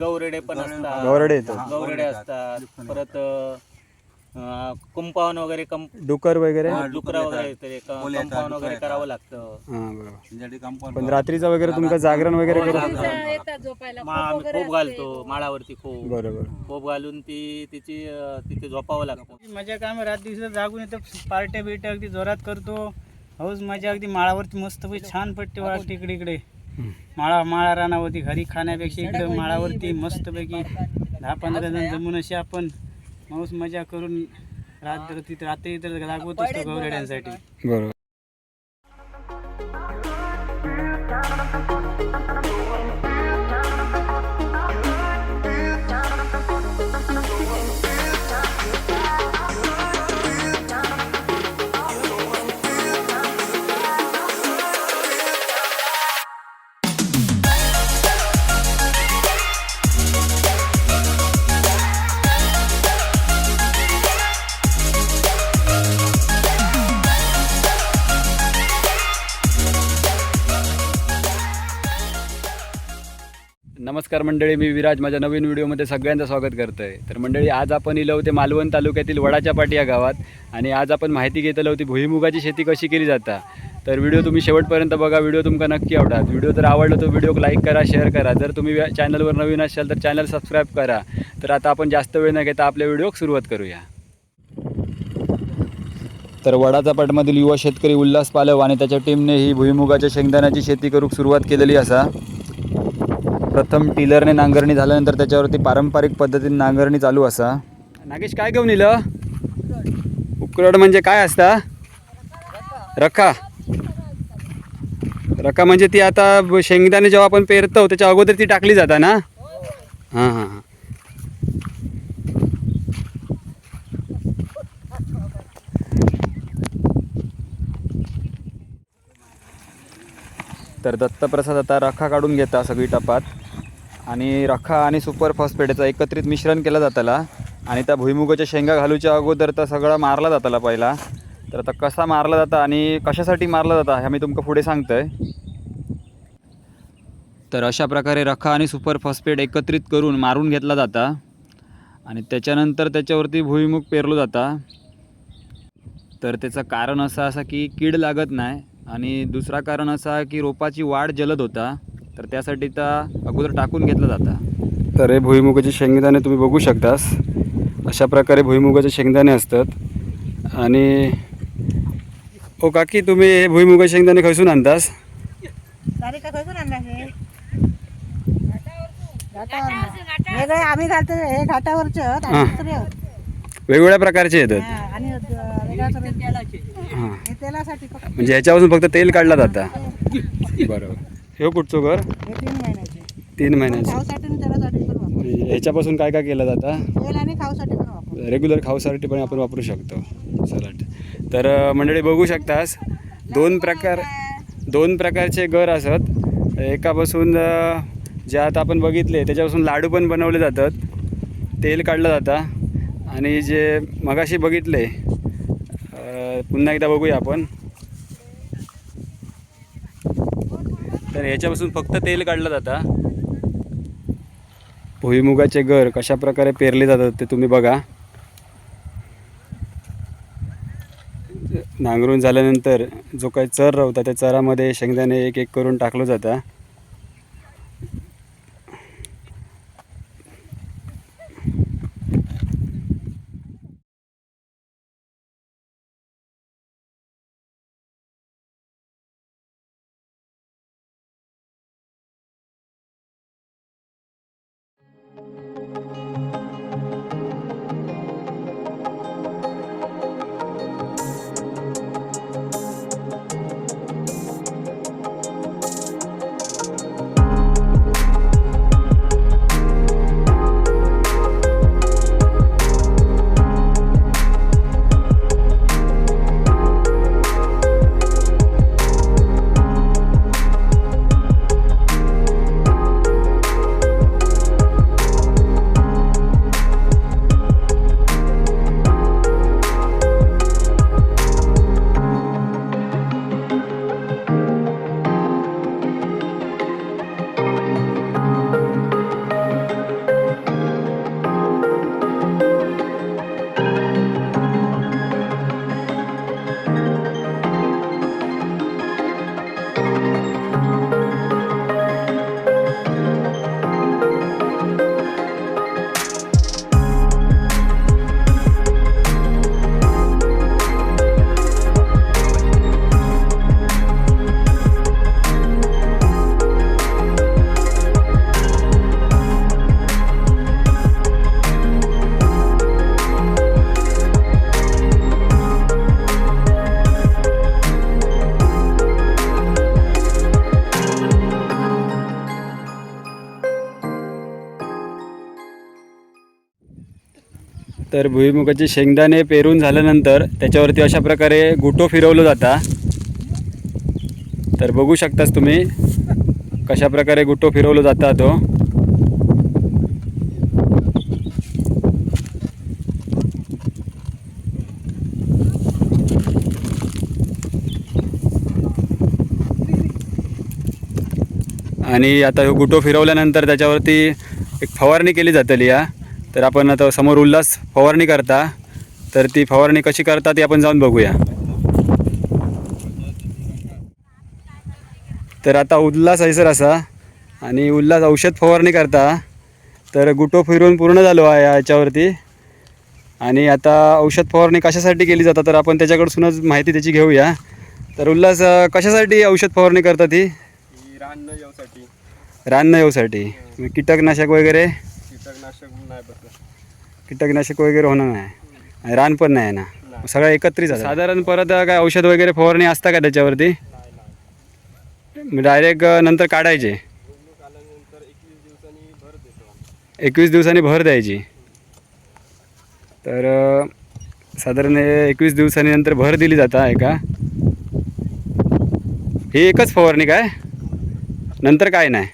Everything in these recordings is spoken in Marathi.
गौरेडे पण असतात. गौरडे गौरेडे असतात. परत कुंपावन वगैरे कंप डुकर वगैरे? डुकरा वगैरे येते कंपाऊंड वगैरे करावं लागतं. हां बरोबर. त्यांच्यासाठी कंपाऊंड पण रात्रीचं वगैरे तुमचं जागरण वगैरे करू येतात झोपायला. मा- आम्ही खोप घालतो माळावरती खोप. बरोबर. खोप घालून ती तिची अं, तिथे झोपावं लागतं. मजा काय आम्ही रात दिवस जागून येतो पार्ट्या बिट्या अगदी जोरात करतो. हौस मजा अगदी माळावरती मस्त छान पट्टी वाटते इकडे इकडे माळा माळा रानावरती घरी खाण्यापेक्षा इकडे माळावरती मस्तपैकी दहा पंधरा जण जमून अशी आपण हौस मजा करून रात्र तिथे रात्री इतर जागवत असतो गौरेड्यांसाठी. बरोबर. नमस्कार मंडळी मी विराज. माझ्या नवीन व्हिडिओमध्ये सगळ्यांचं स्वागत करतो आहे तर मंडळी आज आपण इलो होते मालवण तालुक्यातील वडाच्या पाटी या गावात आणि आज आपण माहिती घेतलं होती भुईमुगाची शेती कशी केली जाता. तर व्हिडिओ तुम्ही शेवटपर्यंत बघा व्हिडिओ तुमका नक्की आवडा. व्हिडिओ जर आवडला तर व्हिडिओ लाईक करा शेअर करा. जर तुम्ही चॅनलवर नवीन असाल तर चॅनल सबस्क्राईब करा. तर आता आपण जास्त वेळ न घेता आपल्या व्हिडिओ सुरुवात करूया. तर वडाचा पाटमधील युवा शेतकरी उल्हास पालव आणि त्याच्या टीमने ही भुईमुगाच्या शेंगदाण्याची शेती करूक सुरुवात केलेली असा. प्रथम टिलरने नांगरणी झाल्यानंतर त्याच्यावरती पारंपरिक पद्धतीने नांगरणी चालू असा. नागेश काय घेऊन इलं उकरड म्हणजे काय असता? रखा. रखा म्हणजे ती आता शेंगदाणे जेव्हा आपण पेरतो त्याच्या अगोदर ती टाकली जाता ना? हां हां हां. तर दत्तप्रसाद आता रखा काढून घेता सगळी टपात. आणि रखा आणि सुपर फॉस्फेटचं एकत्रित मिश्रण केलं जाताला. आणि त्या भुईमुगाच्या शेंगा घालूच्या अगोदर तर सगळा मारला जाताला पहिला. तर आता कसा मारला जाता आणि कशासाठी मारला जाता हे मी तुमका पुढे सांगतोय. तर अशा प्रकारे रखा आणि सुपर फॉस्फेट एकत्रित करून मारून घेतला जाता. आणि त्याच्यानंतर त्याच्यावरती भुईमुग पेरलो जाता. तर त्याचं कारण असं असं की कीड लागत नाही. आणि दुसरा कारण असा की रोपाची वाढ जलद होता. तर त्यासाठी त्या अगोदर टाकून घेतला जाता. तर हे भुईमुगाचे शेंगदाणे तुम्ही बघू शकतास. अशा प्रकारे भुईमुगाचे शेंगदाणे असतात. आणि ओ काकी तुम्ही हे भुईमुगाचे शेंगदाणे खैसून आणतास? हे? हे आम्ही घालतो हे घाटावरचे हां. वेगवेगळ्या प्रकारचे येतात. हा, हां. हे म्हणजे ह्याच्यापासून फक्त तेल काढला जाता. बरोबर. हे कुठचं घर? हे तीन महिन्याचे. तीन महिन्याचं. खाऊसाठी आणि तेलासाठी पण वापरू ह्याच्यापासून काय काय केलं जातं? तेल आणि खाऊसाठी पण वापरू रेग्युलर खाऊसाठी पण आपण वापरू शकतो. सलाड तर अ, मंडळी बघू शकतास दोन प्रकार दोन प्रकारचे गर असत. एकापासून अ, जे आता आपण बघितले त्याच्यापासून लाडू पण बनवले जातात. तेल काढलं जातं. आणि जे मगाशी बघितले अ, पुन्हा एकदा बघूया आपण. तर ह्याच्यापासून फक्त तेल काढलं जातं. भुईमुगाचे घर कशा प्रकारे पेरले जातात ते तुम्ही बघा. नांगरून झाल्यानंतर जो काही चर राहता त्या चरामध्ये शेंगदाणे एक एक करून टाकलं जातं. तर भुईमुगाचे शेंगदाणे पेरून झाल्यानंतर त्याच्यावरती अशा प्रकारे गुटो फिरवलं जाता. तर बघू शकताच तुम्ही कशा प्रकारे गुटो फिरवलं जाता तो. आणि आता गुटो फिरवल्यानंतर त्याच्यावरती एक फवारणी केली जातली या तर आपण आता समोर उल्हास फवारणी करता. तर ती फवारणी कशी करता ती आपण जाऊन बघूया. तर आता उल्हास हैसर असा. आणि उल्हास औषध फवारणी करता. तर गुटो फिरून पूर्ण झालो आहे याच्यावरती. आणि आता औषध फवारणी कशासाठी केली जातात तर आपण त्याच्याकडूनच माहिती त्याची घेऊया. तर उल्हास कशासाठी औषध फवारणी करतात ती? रान न येऊसाठी रान न येऊसाठी कीटकनाशक वगैरे? कीटकनाशक नाही बसलं कीटकनाशक वगैरे होणार नाही. आणि रान पण नाही ना. सगळं एकत्रित झालं. साधारण परत काय औषध वगैरे फवारणी असता का त्याच्यावरती? डायरेक्ट नंतर काढायचे. एकवीस दिवसांनी भर द्यायची. तर अ, साधारण हे एकवीस दिवसांनी नंतर भर दिली जाता आहे का? ही एकच फवारणी काय? नंतर काय नाही.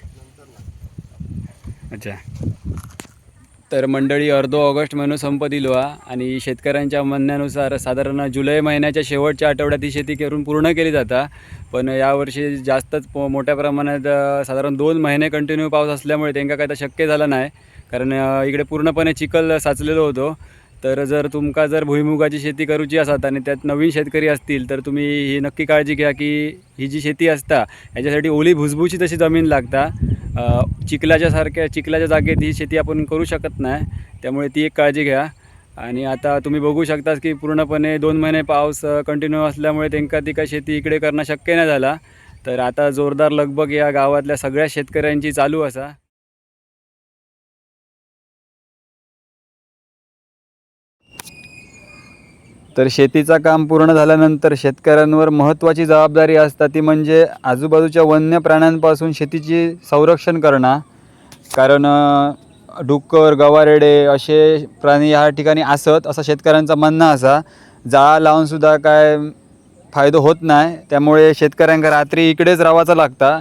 तर मंडळी अर्धो ऑगस्ट महिनो संपत दिलो हा आणि शेतकऱ्यांच्या म्हणण्यानुसार साधारण जुलै महिन्याच्या शेवटच्या आठवड्यात ही शेती करून पूर्ण केली जाता. पण यावर्षी जास्तच मोठ्या प्रमाणात साधारण दोन महिने कंटिन्यू पाऊस असल्यामुळे त्यांना काय तर शक्य झालं नाही. कारण इकडे पूर्णपणे चिखल साचलेलो होतो. तर जर तुमका जर भुईमुगाची शेती करूची असतात आणि त्यात नवीन शेतकरी असतील तर तुम्ही ही नक्की काळजी घ्या की ही जी शेती असता याच्यासाठी ओली भुसभुशीत तशी जमीन लागता. चिखलाच्यासारख्या चिखलाच्या जागेत ही शेती आपण करू शकत नाही. त्यामुळे ती एक काळजी घ्या. आणि आता तुम्ही बघू शकताच की पूर्णपणे दोन महिने पाऊस कंटिन्यू असल्यामुळे त्यांका ती काय शेती इकडे करणं शक्य नाही झाला. तर आता जोरदार लगबग या गावातल्या सगळ्या शेतकऱ्यांची चालू असा. तर शेतीचं काम पूर्ण झाल्यानंतर शेतकऱ्यांवर महत्त्वाची जबाबदारी असतात ती म्हणजे आजूबाजूच्या वन्य प्राण्यांपासून शेतीची संरक्षण करणं. कारण डुक्कर गवारेडे असे प्राणी ह्या ठिकाणी असत असं शेतकऱ्यांचा म्हणणं असा. जाळा लावूनसुद्धा काय फायदा होत नाही. त्यामुळे शेतकऱ्यांका रात्री इकडेच राहायचं लागता.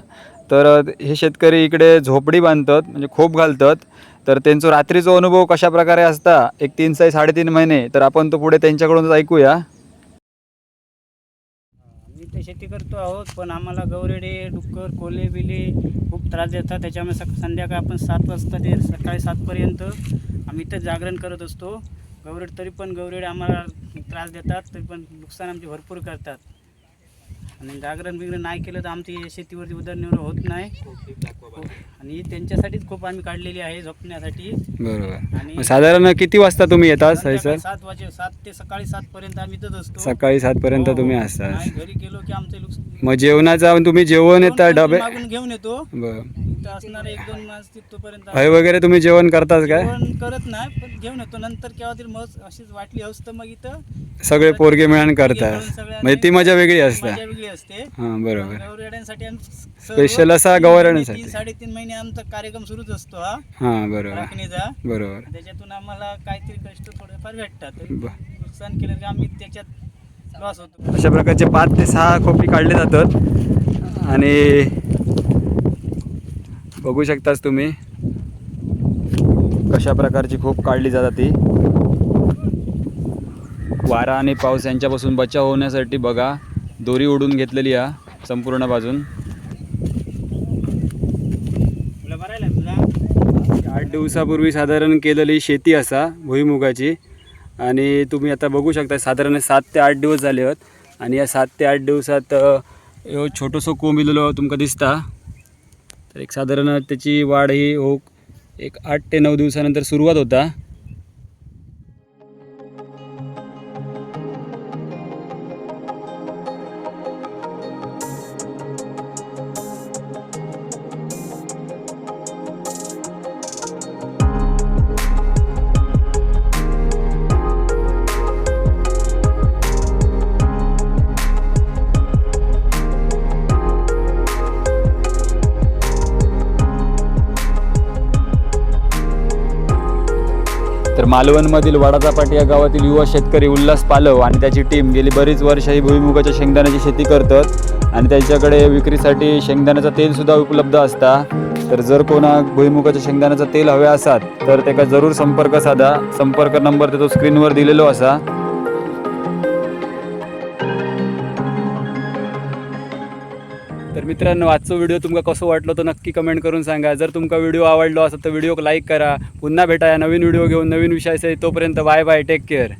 तर हे शेतकरी इकडे झोपडी बांधतात म्हणजे खोप घालतात. तर त्यांचा रात्रीचा अनुभव कशा प्रकारे असता? एक तीन ते साडेतीन महिने. तर आपण तो पुढे त्यांच्याकडूनच ऐकूया. मी तर शेती करतो आहोत पण आम्हाला गवरेडे डुक्कर कोले बिले खूप त्रास देतात. त्याच्यामुळे सक संध्याकाळ आपण सात वाजता ते सकाळी सातपर्यंत आम्ही इथं जागरण करत असतो. गवरेड तरी पण गवरेडे आम्हाला त्रास देतात तरी पण नुकसान आमचे भरपूर करतात. आणि जागरण बिगरण नाही केलं तर आमची शेतीवरती उदरनिर्वाह होत नाही. आणि त्यांच्यासाठीच खूप आम्ही काढलेली आहे झोपण्यासाठी. बरोबर. आणि मग साधारण किती वाजता तुम्ही सर संध्याकाळी सात वाजे सात ते सकाळी सात पर्यंत आम्ही इथंच असतो. सकाळी सातपर्यंत हो, तुम्ही. असता. नाही, घरी गेलो की आमचे लुक- मग जेवणाचा तुम्ही जेवण येता डबे मागून घेऊन येतो. बरं. असणारे एक दोन मास तिथपर्यंत हय वगैरे तुम्ही जेवण करताच काय? जेवण करत नाही पण घेऊन येतो. नंतर केव्हा तरी मग अशीच वाटली हवस तर मग इथं सगळे पोरगे मिळून करतात म्हणजे ती मजा वेगळी असते. मजा वेगळी असते. हां बरोबर. गौरेड्यांसाठी आम्ही सर्व Special असा गौरेड्यांसाठी. तीन साडेतीन महिने आमचा कार्यक्रम सुरूच असतो हा. हां बरोबर. राखणीचा. बरोबर. त्याच्यातून आम्हाला काहीतरी कष्ट थोडेफार भेटतात. नुकसान केलं की आम्ही त्याच्यात लॉस होतो. अशा प्रकारचे पाच ते सहा खोपी काढले जातात. आणि बघू शकताच तुम्ही. कशा प्रकारची खूप काढली जातात ती. वारा आणि पाऊस यांच्यापासून बचाव होण्यासाठी बघा दोरी ओढून घेतलेली हा संपूर्ण बाजून. आठ दिवसापूर्वी साधारण केलेली शेती असा भुईमुगाची. आणि तुम्ही आता बघू शकता साधारण सात ते आठ दिवस झाले आहेत आणि या सात ते आठ दिवसात ह्यो छोटंसं कोंब इलेलो तुमका दिसता. तर एक साधारण त्याची वाढ ही हो एक आठ ते नऊ दिवसानंतर सुरुवात होता. मालवणमधील वडाचापाट या गावातील युवा शेतकरी उल्हास पालव आणि त्याची टीम गेली बरीच वर्ष ही भुईमुगाच्या शेंगदाण्याची शेती करतात. आणि त्यांच्याकडे विक्रीसाठी शेंगदाण्याचं तेलसुद्धा उपलब्ध असता. तर जर कोणा भुईमुगाच्या शेंगदाण्याचं तेल हवे असात तर त्याका जरूर संपर्क साधा. संपर्क नंबर त्याचा स्क्रीनवर दिलेलो असा. मित्रांनो आजचो व्हिडिओ तुमका कसो वाटलो तर नक्की कमेंट करून सांगा. जर तुमका व्हिडिओ आवडलो असेल तर व्हिडिओ लाईक करा. पुन्हा भेटा या नवीन व्हिडिओ घेऊन नवीन विषयासहित तोपर्यंत बाय बाय टेक केअर